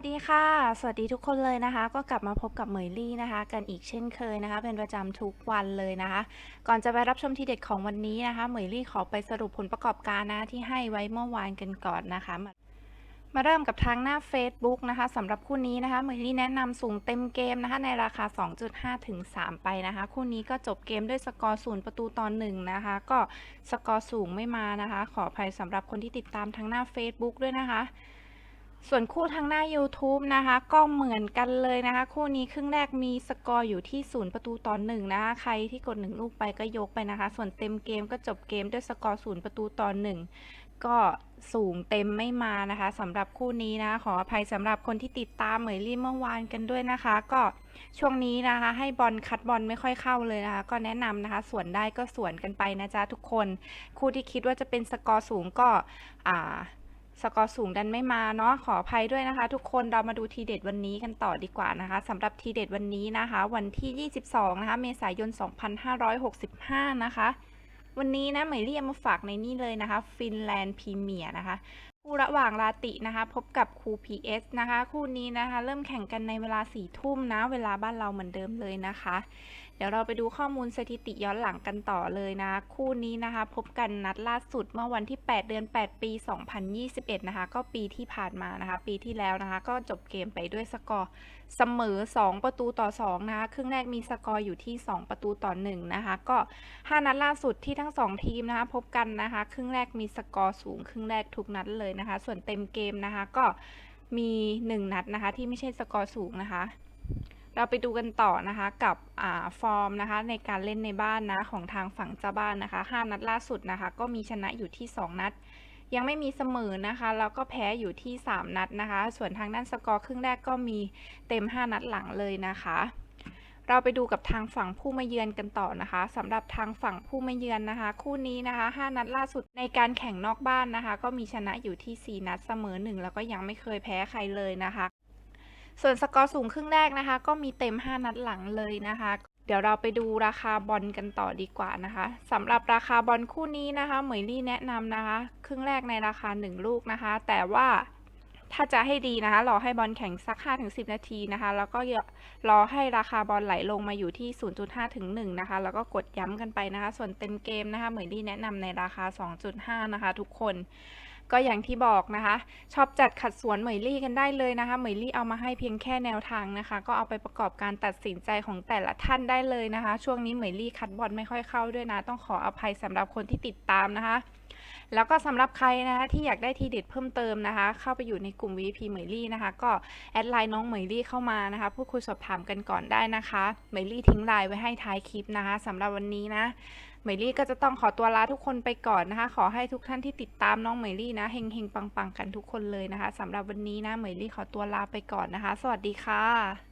วัสดีค่ะ สวัสดีทุกคนเลยนะคะ ก็กลับมาพบกับเหมยลี่นะคะ กันอีกเช่นเคยนะคะ เป็นประจำทุกวันเลยนะคะ ก่อนจะไปรับชมทีเด็ดของวันนี้นะคะ เหมยลี่ขอไปสรุปผลประกอบการนะที่ให้ไว้เมื่อวานกันก่อนนะคะมามาเริ่มกับทางหน้า Facebook นะคะสำหรับคู่นี้นะคะเหมยลี่แนะนำสูงเต็มเกมนะคะในราคา 2.5 ถึง 3 ไปนะคะ คู่นี้ก็จบเกมด้วยสกอร์ศูนย์ประตูต่อหนึ่งนะคะ ก็สกอร์สูงไม่มานะคะ ขออภัยสำหรับคนที่ติดตามทางหน้า Facebook ด้วยนะคะ ส่วนคู่ทางหน้า YouTube นะคะ ก็เหมือนกันเลยนะคะ คู่นี้ครึ่งแรกมีสกอร์อยู่ที่ศูนย์ประตูต่อหนึ่งนะคะ ใครที่กดหนึ่งลูกไปก็ยกไปนะคะ ส่วนเต็มเกมก็จบเกมด้วยสกอร์ศูนย์ประตูต่อหนึ่งก็สูงเต็มไม่มานะคะสำหรับคู่นี้นะ ขออภัยสำหรับคนที่ติดตามเหมยลี่เมื่อวานกันด้วยนะคะ ก็ช่วงนี้นะคะ ให้บอลคัดบอลไม่ค่อยเข้าเลยนะคะ ก็แนะนำนะคะ ส่วนได้ก็ส่วนกันไปนะจ๊ะทุกคน คู่ที่คิดว่าจะเป็นสกอร์สูงก็อ่า สกอร์สูงดันไม่มาเนาะขออภัยด้วยนะคะ ทุกคนเรามาดูทีเด็ดวันนี้กันต่อดีกว่านะคะสำหรับทีเด็ดวันนี้นะคะ วันที่ 22 นะคะ เมษายน 2565 นะคะ วันนี้นะเหมยเรียกมาฝากในนี่เลยนะคะฟินแลนด์พรีเมียร์นะคะคู่ระหว่างลาตินะคะ พบกับครู PS นะคะ คู่นี้นะคะ เริ่มแข่งกันในเวลาสี่ทุ่มนะ เวลาบ้านเราเหมือนเดิมเลยนะคะ เดี๋ยวเราไปดูข้อมูลสถิติย้อนหลังกันต่อเลยนะ คู่นี้นะคะ พบกันนัดล่าสุดเมื่อวันที่ 8 เดือน 8 ปี 2021 นะคะ ก็ปีที่ผ่านมานะคะ ปีที่แล้วนะคะ ก็จบเกมไปด้วยสกอร์เสมอ 2 ประตูต่อ 2 นะคะ ครึ่งแรกมีสกอร์อยู่ที่ 2 ประตูต่อ 1 นะคะ ก็ 5 นัดล่าสุดที่ทั้ง 2 ทีมนะคะ พบกันนะคะ ครึ่งแรกมีสกอร์สูง ครึ่งแรกทุกนัดเลยนะคะ ส่วนเต็มเกมนะคะก็มี 1 นัดนะคะที่ไม่ใช่สกอร์สูงนะคะ เราไปดูกันต่อนะคะกับอฟอร์มนะคะในการเล่นในบ้านนะของทางฝั่งเจ้าบ้านนะคะ 5 นัดล่าสุดนะคะ ก็มีชนะอยู่ที่ 2 นัด ยังไม่มีเสมอนะคะแล้วก็แพ้อยู่ที่ 3 นัดนะคะ ส่วนทางด้านสกอร์ครึ่งแรกก็มีเต็ม 5 นัดหลังเลยนะคะ เราไปดูกับทางฝั่งผู้มาเยือนกันต่อนะคะสำหรับทางฝั่งผู้มาเยือนนะคะ คู่นี้นะคะ 5 นัดล่าสุดในการแข่งนอกบ้านนะคะ ก็มีชนะอยู่ที่ 4 นัดเสมอ 1 แล้วก็ยังไม่เคยแพ้ใครเลยนะคะ ส่วนสกอร์สูงครึ่งแรกนะคะ ก็มีเต็ม 5 นัดหลังเลยนะคะเดี๋ยวเราไปดูราคาบอลกันต่อดีกว่านะคะสำหรับราคาบอลคู่นี้นะคะเหมยลี่แนะนำนะคะ ครึ่งแรกในราคา 1 ลูกนะคะ แต่ว่า ถ้าจะให้ดีนะคะ รอให้บอลแข่งสัก 5-10 นาทีนะคะ แล้วก็รอให้ราคาบอลไหลลงมาอยู่ที่ 0.5 ถึง 1 นะคะ แล้วก็กดย้ำกันไปนะคะ ส่วนเต็มเกมนะคะ เหมือนที่แนะนำในราคา 2.5 นะคะ ทุกคน ก็อย่างที่บอกนะคะ ชอบจัดขัดสวนเหมยลี่กันได้เลยนะคะ เหมยลี่เอามาให้เพียงแค่แนวทางนะคะ ก็เอาไปประกอบการตัดสินใจของแต่ละท่านได้เลยนะคะ ช่วงนี้เหมยลี่คัดบอลไม่ค่อยเข้าด้วยนะ ต้องขออภัยสำหรับคนที่ติดตามนะคะ แล้วก็สำหรับใครนะคะที่อยากได้ทีเด็ดเพิ่มเติมนะคะ เข้าไปอยู่ในกลุ่ม VP เหมยลี่นะคะ ก็แอดไลน์น้องเหมยลี่เข้ามานะคะพูดคุยสอบถามกันก่อนได้นะคะเหมยลี่ทิ้งไลน์ไว้ให้ท้ายคลิปนะคะสำหรับวันนี้นะ มยลี่ก็จะต้องขอตัวลาทุกคนไปก่อนนะคะ ขอให้ทุกท่านที่ติดตามน้องเหมยลี่นะเฮงเฮงปังปังกันทุกคนเลยนะคะสำหรับวันนี้นะเหมยลี่ขอตัวลาไปก่อนนะคะ สวัสดีค่ะ